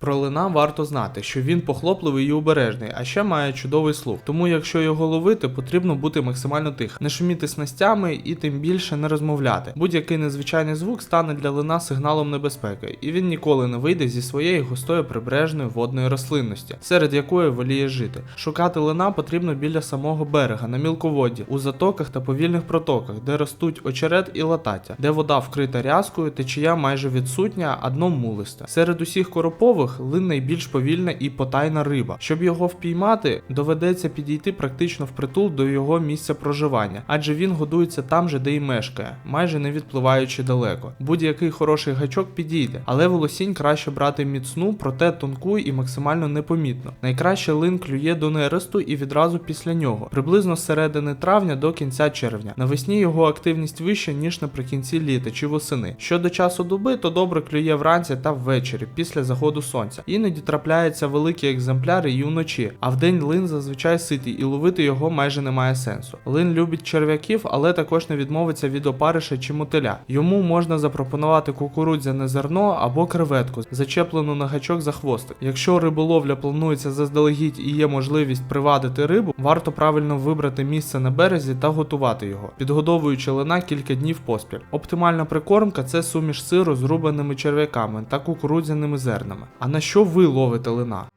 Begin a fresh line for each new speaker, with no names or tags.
Про лина варто знати, що він похлопливий і обережний, а ще має чудовий слух. Тому, якщо його ловити, потрібно бути максимально тихим, не шуміти снастями і тим більше не розмовляти. Будь-який незвичайний звук стане для лина сигналом небезпеки, і він ніколи не вийде зі своєї густої прибережної водної рослинності, серед якої воліє жити. Шукати лина потрібно біля самого берега, на мілководді, у затоках та повільних протоках, де ростуть очерет і латаття, де вода вкрита рязкою, течія майже відсутня, а дно мулисте. Серед усіх коропових лин найбільш повільна і потайна риба. Щоб його впіймати, доведеться підійти практично впритул до його місця проживання, адже він годується там же, де й мешкає, майже не відпливаючи далеко. Будь-який хороший гачок підійде, але волосінь краще брати міцну, проте тонку і максимально непомітно. Найкраще лин клює до нересту і відразу після нього, приблизно з середини травня до кінця червня. Навесні його активність вища, ніж наприкінці літа чи восени. Щодо часу доби, то добре клює вранці та ввечері, після заходу сонця. Іноді трапляються великі екземпляри і вночі, а вдень лин зазвичай ситий і ловити його майже немає сенсу. Лин любить черв'яків, але також не відмовиться від опариша чи мотиля. Йому можна запропонувати кукурудзяне зерно або креветку, зачеплену на гачок за хвостик. Якщо риболовля планується заздалегідь і є можливість привадити рибу, варто правильно вибрати місце на березі та готувати його, підгодовуючи лина кілька днів поспіль. Оптимальна прикормка це суміш сиру з рубаними черв'яками та кукурудзяними зернами. На що ви ловите лина?